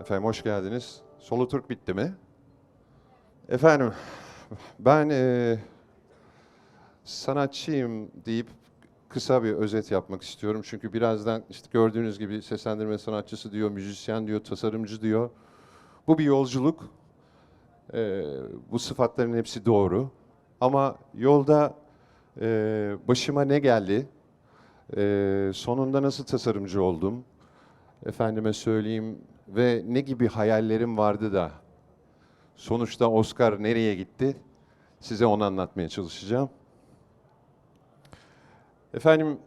Efendim hoş geldiniz. Solo Türk bitti mi? Efendim ben eee, sanatçıyım deyip kısa bir özet yapmak istiyorum. Çünkü birazdan işte gördüğünüz gibi seslendirme sanatçısı diyor, müzisyen diyor, tasarımcı diyor. Bu bir yolculuk. Eee, bu sıfatların hepsi doğru. Ama yolda eee, başıma ne geldi? Eee, sonunda nasıl tasarımcı oldum? Efendime söyleyeyim ve ne gibi hayallerim vardı da sonuçta Oscar nereye gitti? Size onu anlatmaya çalışacağım. Efendim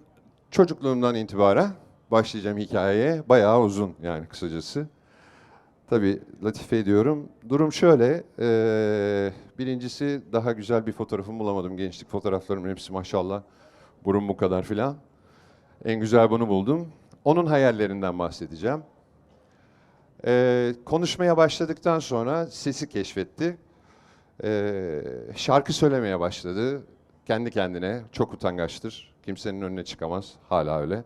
çocukluğumdan itibaren başlayacağım hikayeye. Bayağı uzun yani kısacası. Tabii latife ediyorum. Durum şöyle. eee, birincisi daha güzel bir fotoğrafımı bulamadım. Gençlik fotoğraflarımın hepsi maşallah. Burun bu kadar filan. En güzel bunu buldum. Onun hayallerinden bahsedeceğim. Ee, konuşmaya başladıktan sonra sesi keşfetti. Ee, şarkı söylemeye başladı. Kendi kendine. Çok utangaçtır. Kimsenin önüne çıkamaz. Hala öyle.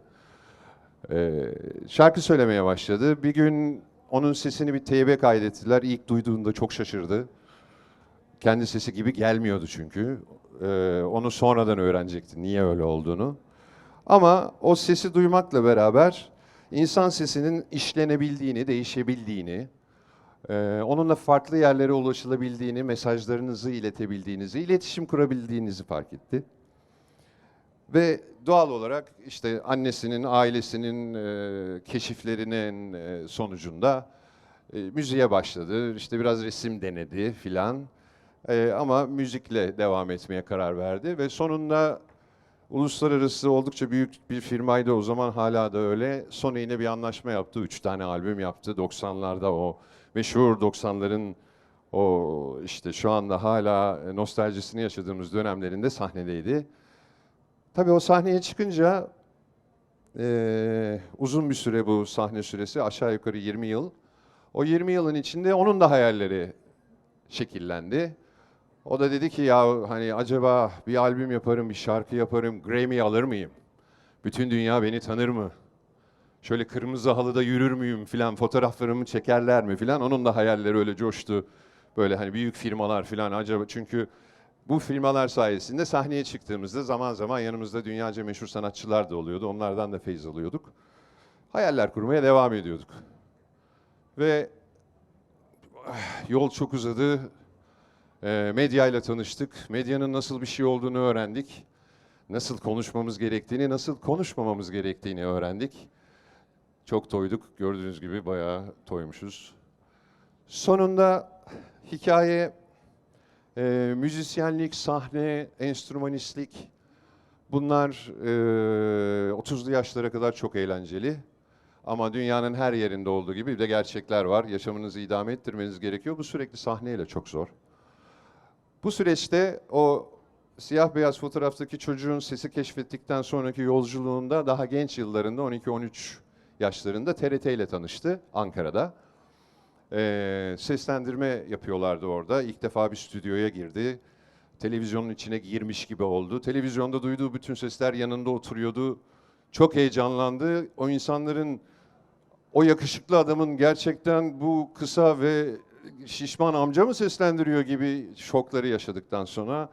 Ee, şarkı söylemeye başladı. Bir gün onun sesini bir teybe kaydettiler. İlk duyduğunda çok şaşırdı. Kendi sesi gibi gelmiyordu çünkü. Ee, onu sonradan öğrenecekti niye öyle olduğunu. Ama o sesi duymakla beraber insan sesinin işlenebildiğini, değişebildiğini, e, onunla farklı yerlere ulaşılabildiğini, mesajlarınızı iletebildiğinizi, iletişim kurabildiğinizi fark etti. Ve doğal olarak işte annesinin, ailesinin e, keşiflerinin e, sonucunda müziğe başladı. İşte biraz resim denedi filan. E, ama müzikle devam etmeye karar verdi ve sonunda uluslararası oldukça büyük bir firmaydı o zaman hala da öyle. Sony ile bir anlaşma yaptı. Üç tane albüm yaptı 90'larda o meşhur 90'ların o işte şu anda hala nostaljisini yaşadığımız dönemlerinde sahnedeydi. Tabii o sahneye çıkınca eee, uzun bir süre bu sahne süresi aşağı yukarı 20 yıl. O 20 yılın içinde onun da hayalleri şekillendi. O da dedi ki ya hani acaba bir albüm yaparım, bir şarkı yaparım, Grammy alır mıyım? Bütün dünya beni tanır mı? Şöyle kırmızı halıda yürür müyüm filan, fotoğraflarımı çekerler mi filan. Onun da hayalleri öyle coştu. Böyle hani büyük firmalar filan acaba çünkü bu firmalar sayesinde sahneye çıktığımızda zaman zaman yanımızda dünyaca meşhur sanatçılar da oluyordu. Onlardan da feyiz alıyorduk. Hayaller kurmaya devam ediyorduk. Ve yol çok uzadı. E, medyayla tanıştık. Medyanın nasıl bir şey olduğunu öğrendik. Nasıl konuşmamız gerektiğini, nasıl konuşmamamız gerektiğini öğrendik. Çok toyduk. Gördüğünüz gibi bayağı toymuşuz. Sonunda hikaye e, müzisyenlik, sahne, enstrümanistlik bunlar e, 30'lu yaşlara kadar çok eğlenceli. Ama dünyanın her yerinde olduğu gibi bir de gerçekler var. Yaşamınızı idame ettirmeniz gerekiyor. Bu sürekli sahneyle çok zor. Bu süreçte o siyah beyaz fotoğraftaki çocuğun sesi keşfettikten sonraki yolculuğunda daha genç yıllarında 12-13 yaşlarında TRT ile tanıştı Ankara'da. Ee, seslendirme yapıyorlardı orada. İlk defa bir stüdyoya girdi. Televizyonun içine girmiş gibi oldu. Televizyonda duyduğu bütün sesler yanında oturuyordu. Çok heyecanlandı. O insanların o yakışıklı adamın gerçekten bu kısa ve şişman amca mı seslendiriyor gibi şokları yaşadıktan sonra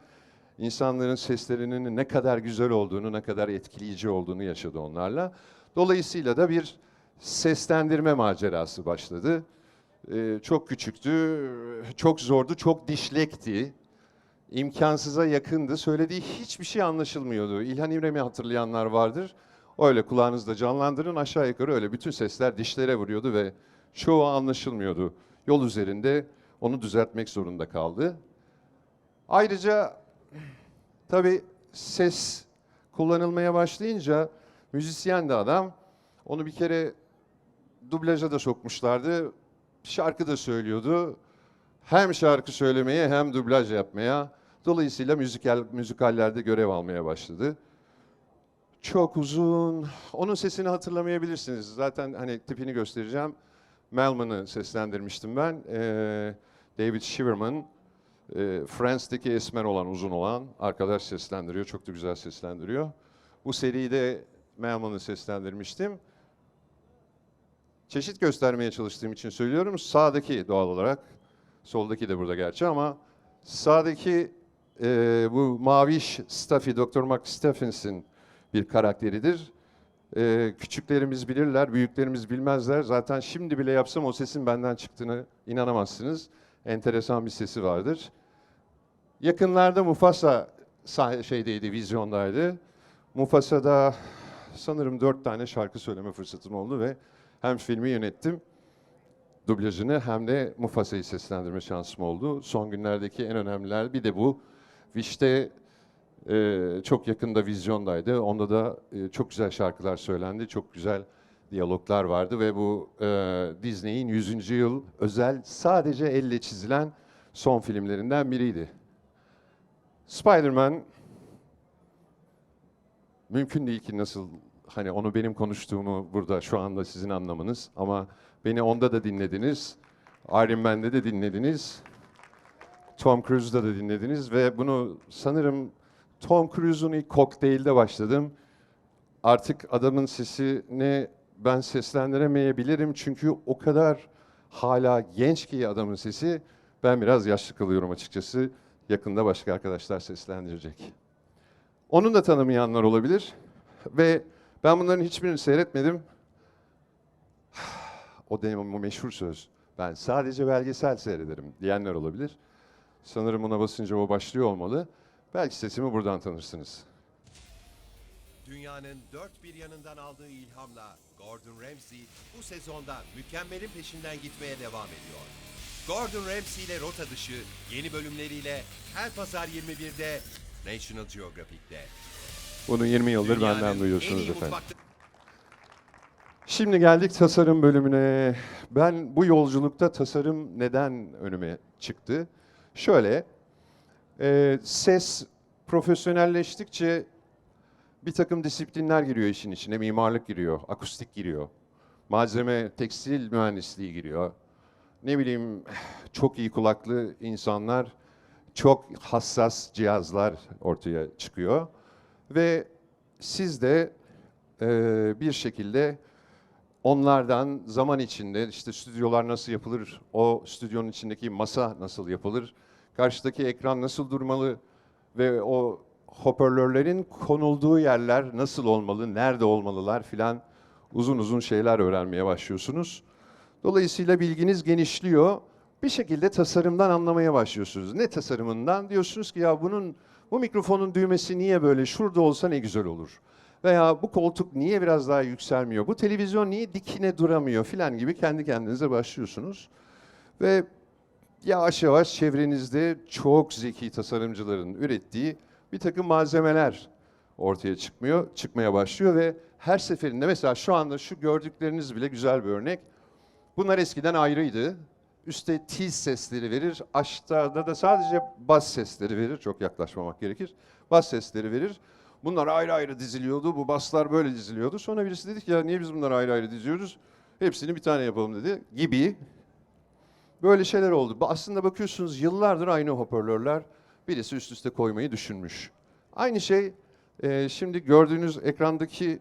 insanların seslerinin ne kadar güzel olduğunu, ne kadar etkileyici olduğunu yaşadı onlarla. Dolayısıyla da bir seslendirme macerası başladı. Ee, çok küçüktü, çok zordu, çok dişlekti. İmkansıza yakındı. Söylediği hiçbir şey anlaşılmıyordu. İlhan İbrahim'i hatırlayanlar vardır. Öyle kulağınızda canlandırın aşağı yukarı öyle bütün sesler dişlere vuruyordu ve çoğu anlaşılmıyordu. Yol üzerinde onu düzeltmek zorunda kaldı. Ayrıca tabii ses kullanılmaya başlayınca müzisyen de adam onu bir kere dublaja da sokmuşlardı. Şarkı da söylüyordu. Hem şarkı söylemeye hem dublaj yapmaya. Dolayısıyla müzikal, müzikallerde görev almaya başladı. Çok uzun. Onun sesini hatırlamayabilirsiniz. Zaten hani tipini göstereceğim. Melman'ı seslendirmiştim ben. Ee, David Shiverman. E, Friends'teki esmer olan, uzun olan arkadaş seslendiriyor. Çok da güzel seslendiriyor. Bu seride Melman'ı seslendirmiştim. Çeşit göstermeye çalıştığım için söylüyorum. Sağdaki doğal olarak, soldaki de burada gerçi ama sağdaki e, bu maviş Staffy, Dr. Mark Stephens'in bir karakteridir. E, küçüklerimiz bilirler, büyüklerimiz bilmezler. Zaten şimdi bile yapsam o sesin benden çıktığını inanamazsınız. Enteresan bir sesi vardır. Yakınlarda Mufasa şeydeydi, vizyondaydı. Mufasa'da sanırım dört tane şarkı söyleme fırsatım oldu ve hem filmi yönettim, dublajını hem de Mufasa'yı seslendirme şansım oldu. Son günlerdeki en önemliler bir de bu. Viş'te e, çok yakında vizyondaydı. Onda da e, çok güzel şarkılar söylendi, çok güzel diyaloglar vardı ve bu e, Disney'in 100. yıl özel sadece elle çizilen son filmlerinden biriydi. Spider-Man mümkün değil ki nasıl hani onu benim konuştuğumu burada şu anda sizin anlamanız ama beni onda da dinlediniz. Iron Man'de de dinlediniz. Tom Cruise'da da dinlediniz ve bunu sanırım Tom Cruise'un ilk kokteylde başladım. Artık adamın sesini ben seslendiremeyebilirim çünkü o kadar hala genç ki adamın sesi. Ben biraz yaşlı kalıyorum açıkçası. Yakında başka arkadaşlar seslendirecek. Onun da tanımayanlar olabilir. Ve ben bunların hiçbirini seyretmedim. O benim o meşhur söz. Ben sadece belgesel seyrederim diyenler olabilir. Sanırım ona basınca o başlıyor olmalı. Belki sesimi buradan tanırsınız. Dünyanın dört bir yanından aldığı ilhamla Gordon Ramsay bu sezonda mükemmelin peşinden gitmeye devam ediyor. Gordon Ramsay ile Rota Dışı yeni bölümleriyle her pazar 21'de National Geographic'te. Bunu 20 yıldır Dünyanın benden en duyuyorsunuz iyi efendim. mutfakta- Şimdi geldik tasarım bölümüne. Ben bu yolculukta tasarım neden önüme çıktı? Şöyle, e, ses profesyonelleştikçe bir takım disiplinler giriyor işin içine. Mimarlık giriyor, akustik giriyor, malzeme, tekstil mühendisliği giriyor. Ne bileyim, çok iyi kulaklı insanlar, çok hassas cihazlar ortaya çıkıyor. Ve siz de e, bir şekilde onlardan zaman içinde işte stüdyolar nasıl yapılır, o stüdyonun içindeki masa nasıl yapılır, karşıdaki ekran nasıl durmalı ve o hoparlörlerin konulduğu yerler nasıl olmalı, nerede olmalılar filan uzun uzun şeyler öğrenmeye başlıyorsunuz. Dolayısıyla bilginiz genişliyor. Bir şekilde tasarımdan anlamaya başlıyorsunuz. Ne tasarımından? Diyorsunuz ki ya bunun bu mikrofonun düğmesi niye böyle şurada olsa ne güzel olur. Veya bu koltuk niye biraz daha yükselmiyor? Bu televizyon niye dikine duramıyor filan gibi kendi kendinize başlıyorsunuz. Ve yavaş yavaş çevrenizde çok zeki tasarımcıların ürettiği bir takım malzemeler ortaya çıkmıyor, çıkmaya başlıyor ve her seferinde mesela şu anda şu gördükleriniz bile güzel bir örnek. Bunlar eskiden ayrıydı. Üste tiz sesleri verir, aşağıda da sadece bas sesleri verir. Çok yaklaşmamak gerekir. Bas sesleri verir. Bunlar ayrı ayrı diziliyordu. Bu baslar böyle diziliyordu. Sonra birisi dedi ki ya niye biz bunları ayrı ayrı diziyoruz? Hepsini bir tane yapalım dedi. Gibi. Böyle şeyler oldu. Aslında bakıyorsunuz yıllardır aynı hoparlörler birisi üst üste koymayı düşünmüş. Aynı şey e, şimdi gördüğünüz ekrandaki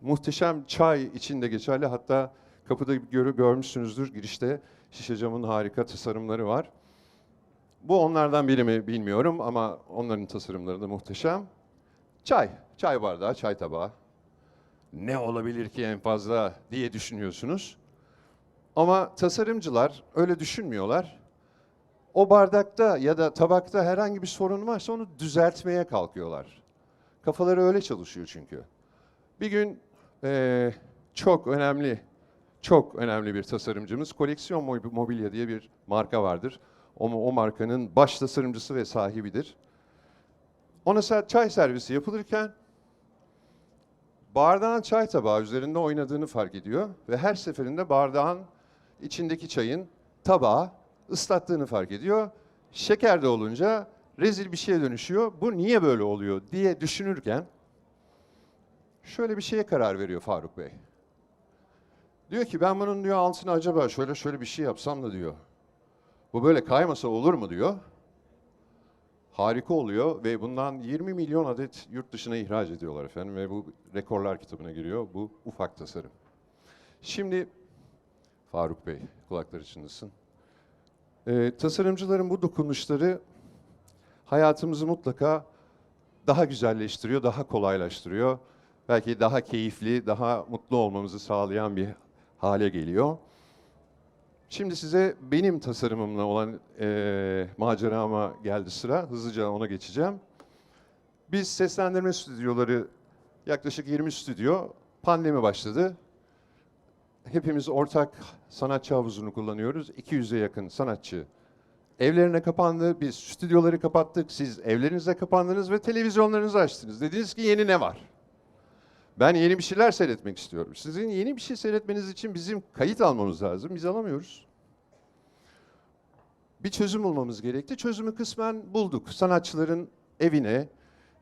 muhteşem çay için de geçerli. Hatta kapıda gör, görmüşsünüzdür girişte şişe camın harika tasarımları var. Bu onlardan biri mi bilmiyorum ama onların tasarımları da muhteşem. Çay, çay bardağı, çay tabağı. Ne olabilir ki en fazla diye düşünüyorsunuz. Ama tasarımcılar öyle düşünmüyorlar. O bardakta ya da tabakta herhangi bir sorun varsa onu düzeltmeye kalkıyorlar. Kafaları öyle çalışıyor çünkü. Bir gün eee, çok önemli, çok önemli bir tasarımcımız Koleksiyon Mob- Mobilya diye bir marka vardır. O, o markanın baş tasarımcısı ve sahibidir. Ona çay servisi yapılırken bardağın çay tabağı üzerinde oynadığını fark ediyor ve her seferinde bardağın içindeki çayın tabağı ıslattığını fark ediyor. Şeker de olunca rezil bir şeye dönüşüyor. Bu niye böyle oluyor diye düşünürken şöyle bir şeye karar veriyor Faruk Bey. Diyor ki ben bunun diyor altına acaba şöyle şöyle bir şey yapsam da diyor. Bu böyle kaymasa olur mu diyor. Harika oluyor ve bundan 20 milyon adet yurt dışına ihraç ediyorlar efendim ve bu rekorlar kitabına giriyor bu ufak tasarım. Şimdi Faruk Bey, kulakları çınlasın. Ee, tasarımcıların bu dokunuşları hayatımızı mutlaka daha güzelleştiriyor, daha kolaylaştırıyor. Belki daha keyifli, daha mutlu olmamızı sağlayan bir hale geliyor. Şimdi size benim tasarımımla olan eee macerama geldi sıra. Hızlıca ona geçeceğim. Biz seslendirme stüdyoları yaklaşık 20 stüdyo pandemi başladı. Hepimiz ortak sanatçı havuzunu kullanıyoruz. 200'e yakın sanatçı evlerine kapandı. Biz stüdyoları kapattık. Siz evlerinize kapandınız ve televizyonlarınızı açtınız. Dediniz ki yeni ne var? Ben yeni bir şeyler seyretmek istiyorum. Sizin yeni bir şey seyretmeniz için bizim kayıt almamız lazım. Biz alamıyoruz. Bir çözüm bulmamız gerekti. Çözümü kısmen bulduk. Sanatçıların evine,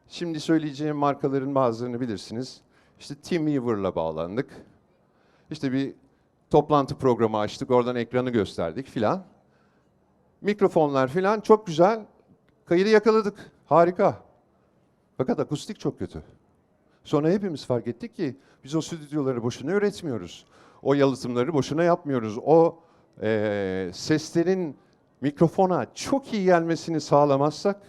şimdi söyleyeceğim markaların bazılarını bilirsiniz. İşte Teamweaver'la bağlandık. İşte bir toplantı programı açtık, oradan ekranı gösterdik filan. Mikrofonlar filan çok güzel. Kaydı yakaladık. Harika. Fakat akustik çok kötü. Sonra hepimiz fark ettik ki biz o stüdyoları boşuna üretmiyoruz. O yalıtımları boşuna yapmıyoruz. O eee, seslerin mikrofona çok iyi gelmesini sağlamazsak,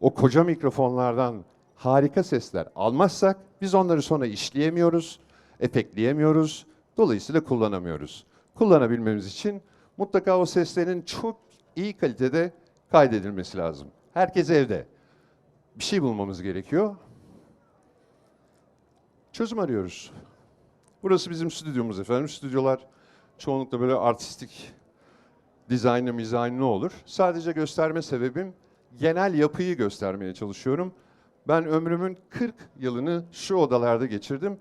o koca mikrofonlardan harika sesler almazsak biz onları sonra işleyemiyoruz, efektleyemiyoruz. Dolayısıyla kullanamıyoruz. Kullanabilmemiz için mutlaka o seslerin çok iyi kalitede kaydedilmesi lazım. Herkes evde. Bir şey bulmamız gerekiyor. Çözüm arıyoruz. Burası bizim stüdyomuz efendim. Stüdyolar çoğunlukla böyle artistik dizaynlı mizaynlı olur. Sadece gösterme sebebim genel yapıyı göstermeye çalışıyorum. Ben ömrümün 40 yılını şu odalarda geçirdim.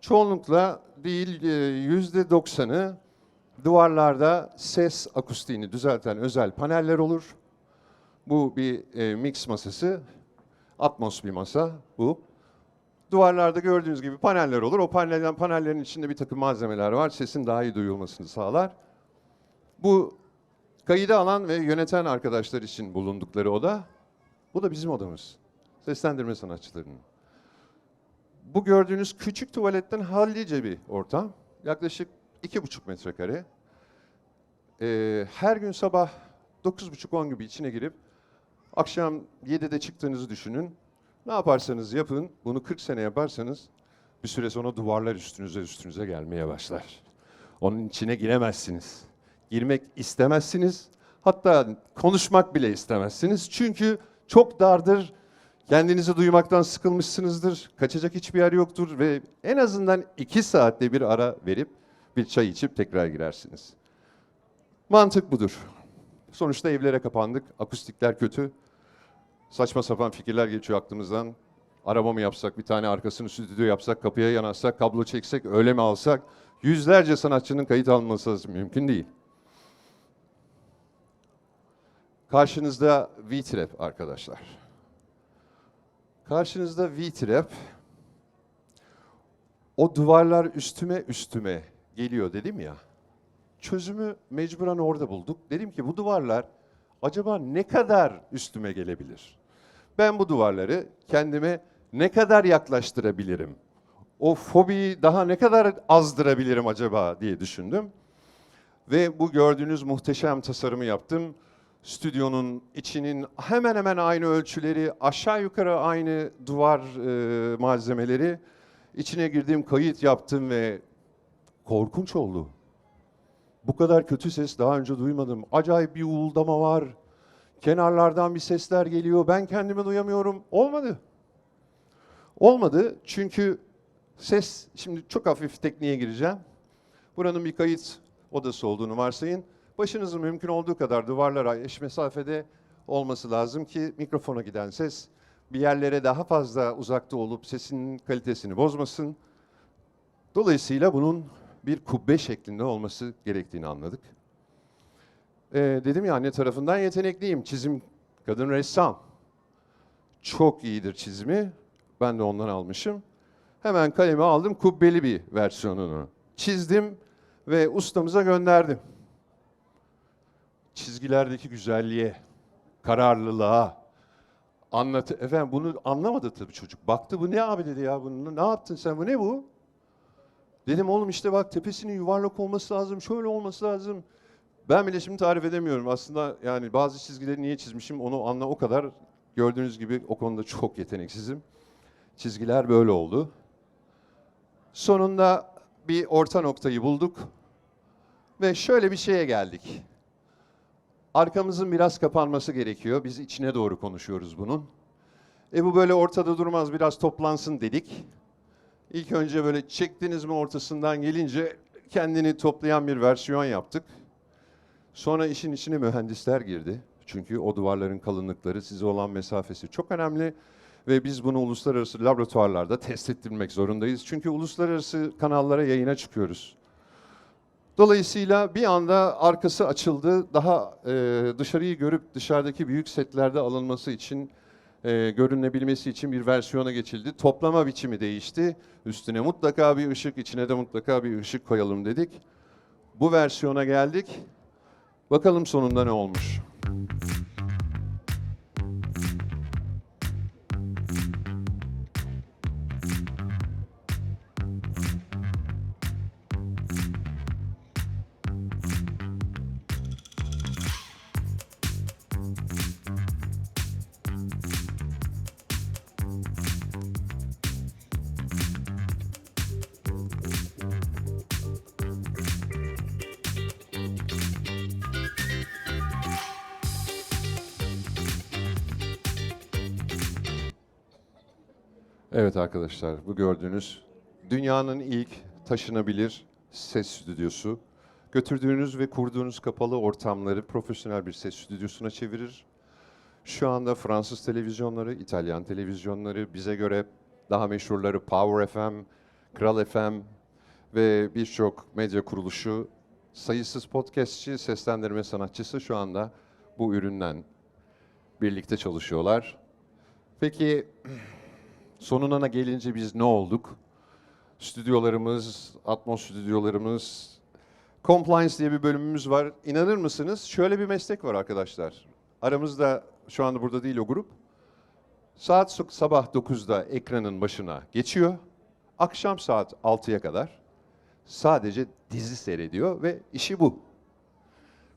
Çoğunlukla değil e, yüzde 90'ı duvarlarda ses akustiğini düzelten özel paneller olur. Bu bir e, mix masası, Atmos bir masa bu. Duvarlarda gördüğünüz gibi paneller olur. O panelden panellerin içinde bir takım malzemeler var. Sesin daha iyi duyulmasını sağlar. Bu kaydı alan ve yöneten arkadaşlar için bulundukları oda. Bu da bizim odamız. Seslendirme sanatçılarının. Bu gördüğünüz küçük tuvaletten hallice bir ortam. Yaklaşık iki buçuk metrekare. Ee, her gün sabah 9.30-10 gibi içine girip akşam 7'de çıktığınızı düşünün. Ne yaparsanız yapın, bunu 40 sene yaparsanız bir süre sonra duvarlar üstünüze üstünüze gelmeye başlar. Onun içine giremezsiniz. Girmek istemezsiniz. Hatta konuşmak bile istemezsiniz. Çünkü çok dardır. Kendinizi duymaktan sıkılmışsınızdır. Kaçacak hiçbir yer yoktur ve en azından iki saatte bir ara verip bir çay içip tekrar girersiniz. Mantık budur. Sonuçta evlere kapandık. Akustikler kötü. Saçma sapan fikirler geçiyor aklımızdan. Araba mı yapsak, bir tane arkasını stüdyo yapsak, kapıya yanaşsak, kablo çeksek, öyle mi alsak? Yüzlerce sanatçının kayıt alması mümkün değil. Karşınızda V-Trap arkadaşlar. Karşınızda V-Trap. O duvarlar üstüme üstüme geliyor dedim ya. Çözümü mecburen orada bulduk. Dedim ki bu duvarlar acaba ne kadar üstüme gelebilir? Ben bu duvarları kendime ne kadar yaklaştırabilirim? O fobiyi daha ne kadar azdırabilirim acaba diye düşündüm. Ve bu gördüğünüz muhteşem tasarımı yaptım. Stüdyonun içinin hemen hemen aynı ölçüleri, aşağı yukarı aynı duvar e, malzemeleri. İçine girdim, kayıt yaptım ve korkunç oldu. Bu kadar kötü ses daha önce duymadım. Acayip bir uğuldama var. Kenarlardan bir sesler geliyor. Ben kendimi duyamıyorum. Olmadı. Olmadı çünkü ses, şimdi çok hafif tekniğe gireceğim. Buranın bir kayıt odası olduğunu varsayın. Başınızın mümkün olduğu kadar duvarlara eş mesafede olması lazım ki mikrofona giden ses bir yerlere daha fazla uzakta olup sesinin kalitesini bozmasın. Dolayısıyla bunun bir kubbe şeklinde olması gerektiğini anladık. Ee, dedim ya anne tarafından yetenekliyim. Çizim kadın ressam. Çok iyidir çizimi. Ben de ondan almışım. Hemen kalemi aldım kubbeli bir versiyonunu. Çizdim ve ustamıza gönderdim. Çizgilerdeki güzelliğe, kararlılığa, anlat efendim bunu anlamadı tabii çocuk. Baktı bu ne abi dedi ya bunu ne yaptın sen bu ne bu? Dedim oğlum işte bak tepesinin yuvarlak olması lazım, şöyle olması lazım. Ben bile şimdi tarif edemiyorum. Aslında yani bazı çizgileri niye çizmişim onu anla o kadar. Gördüğünüz gibi o konuda çok yeteneksizim. Çizgiler böyle oldu. Sonunda bir orta noktayı bulduk. Ve şöyle bir şeye geldik. Arkamızın biraz kapanması gerekiyor. Biz içine doğru konuşuyoruz bunun. E bu böyle ortada durmaz biraz toplansın dedik. İlk önce böyle çektiniz mi ortasından gelince kendini toplayan bir versiyon yaptık. Sonra işin içine mühendisler girdi. Çünkü o duvarların kalınlıkları, size olan mesafesi çok önemli. Ve biz bunu uluslararası laboratuvarlarda test ettirmek zorundayız. Çünkü uluslararası kanallara yayına çıkıyoruz. Dolayısıyla bir anda arkası açıldı. Daha e, dışarıyı görüp dışarıdaki büyük setlerde alınması için, e, görünebilmesi için bir versiyona geçildi. Toplama biçimi değişti. Üstüne mutlaka bir ışık, içine de mutlaka bir ışık koyalım dedik. Bu versiyona geldik. Bakalım sonunda ne olmuş. Evet arkadaşlar, bu gördüğünüz dünyanın ilk taşınabilir ses stüdyosu. Götürdüğünüz ve kurduğunuz kapalı ortamları profesyonel bir ses stüdyosuna çevirir. Şu anda Fransız televizyonları, İtalyan televizyonları, bize göre daha meşhurları Power FM, Kral FM ve birçok medya kuruluşu, sayısız podcastçi, seslendirme sanatçısı şu anda bu üründen birlikte çalışıyorlar. Peki Sonuna gelince biz ne olduk? Stüdyolarımız, Atmos stüdyolarımız, Compliance diye bir bölümümüz var. İnanır mısınız? Şöyle bir meslek var arkadaşlar. Aramızda şu anda burada değil o grup. Saat sabah 9'da ekranın başına geçiyor. Akşam saat 6'ya kadar sadece dizi seyrediyor ve işi bu.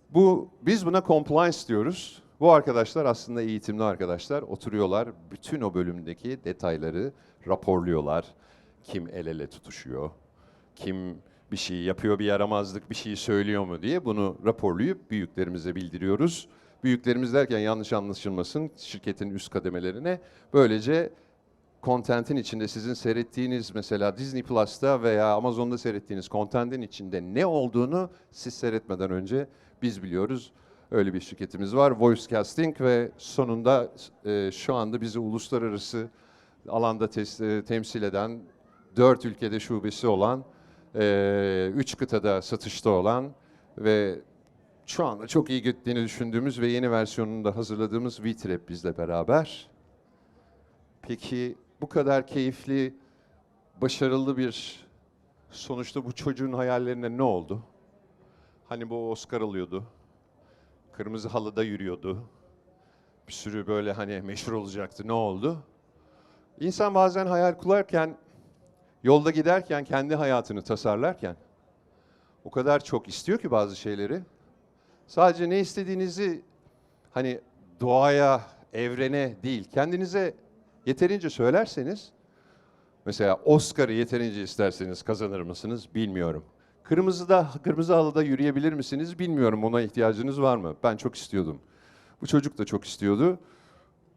Bu biz buna compliance diyoruz. Bu arkadaşlar aslında eğitimli arkadaşlar. Oturuyorlar, bütün o bölümdeki detayları raporluyorlar. Kim el ele tutuşuyor, kim bir şey yapıyor, bir yaramazlık, bir şey söylüyor mu diye bunu raporlayıp büyüklerimize bildiriyoruz. Büyüklerimiz derken yanlış anlaşılmasın şirketin üst kademelerine. Böylece contentin içinde sizin seyrettiğiniz mesela Disney Plus'ta veya Amazon'da seyrettiğiniz contentin içinde ne olduğunu siz seyretmeden önce biz biliyoruz. Öyle bir şirketimiz var. Voice Casting ve sonunda e, şu anda bizi uluslararası alanda tes- e, temsil eden, dört ülkede şubesi olan, e, üç kıtada satışta olan ve şu anda çok iyi gittiğini düşündüğümüz ve yeni versiyonunu da hazırladığımız V-Trap bizle beraber. Peki bu kadar keyifli, başarılı bir sonuçta bu çocuğun hayallerine ne oldu? Hani bu Oscar alıyordu. Kırmızı halıda yürüyordu. Bir sürü böyle hani meşhur olacaktı. Ne oldu? İnsan bazen hayal kurarken, yolda giderken, kendi hayatını tasarlarken o kadar çok istiyor ki bazı şeyleri. Sadece ne istediğinizi hani doğaya, evrene değil, kendinize yeterince söylerseniz, mesela Oscar'ı yeterince isterseniz kazanır mısınız bilmiyorum. Kırmızıda, kırmızı halıda yürüyebilir misiniz bilmiyorum. Ona ihtiyacınız var mı? Ben çok istiyordum. Bu çocuk da çok istiyordu.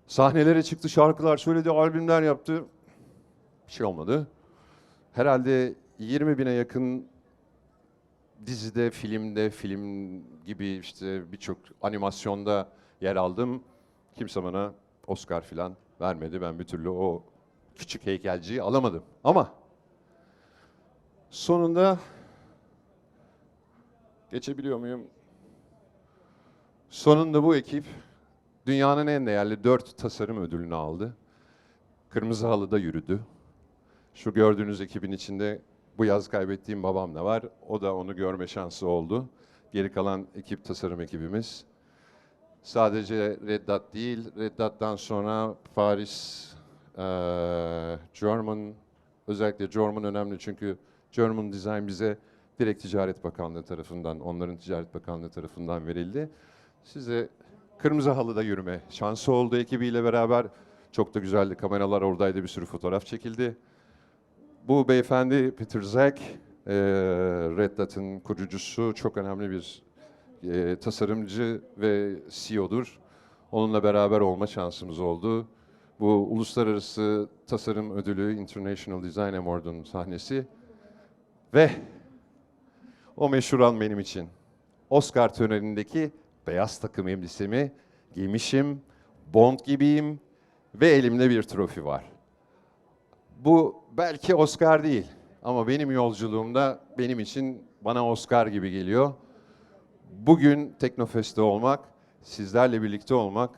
Sahnelere çıktı, şarkılar söyledi, albümler yaptı. Bir şey olmadı. Herhalde 20 bine yakın dizide, filmde, film gibi işte birçok animasyonda yer aldım. Kimse bana Oscar filan vermedi. Ben bir türlü o küçük heykelciyi alamadım. Ama sonunda geçebiliyor muyum? Sonunda bu ekip dünyanın en değerli dört tasarım ödülünü aldı. Kırmızı halıda yürüdü. Şu gördüğünüz ekibin içinde bu yaz kaybettiğim babam da var. O da onu görme şansı oldu. Geri kalan ekip tasarım ekibimiz. Sadece Red Dot değil, Red Dot'tan sonra Paris, eee German, özellikle German önemli çünkü German Design bize direkt Ticaret Bakanlığı tarafından, onların Ticaret Bakanlığı tarafından verildi. Size Kırmızı Halı'da yürüme şansı oldu ekibiyle beraber. Çok da güzeldi. Kameralar oradaydı. Bir sürü fotoğraf çekildi. Bu beyefendi Peter Zek, e, Red Dot'ın kurucusu. Çok önemli bir e, tasarımcı ve CEO'dur. Onunla beraber olma şansımız oldu. Bu Uluslararası Tasarım Ödülü International Design Award'un sahnesi. Ve o meşhur an benim için. Oscar törenindeki beyaz takım elbisemi giymişim, Bond gibiyim ve elimde bir trofi var. Bu belki Oscar değil ama benim yolculuğumda benim için bana Oscar gibi geliyor. Bugün Teknofest'te olmak, sizlerle birlikte olmak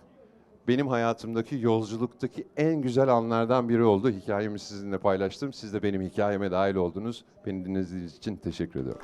benim hayatımdaki yolculuktaki en güzel anlardan biri oldu. Hikayemi sizinle paylaştım. Siz de benim hikayeme dahil oldunuz. Beni dinlediğiniz için teşekkür ederim.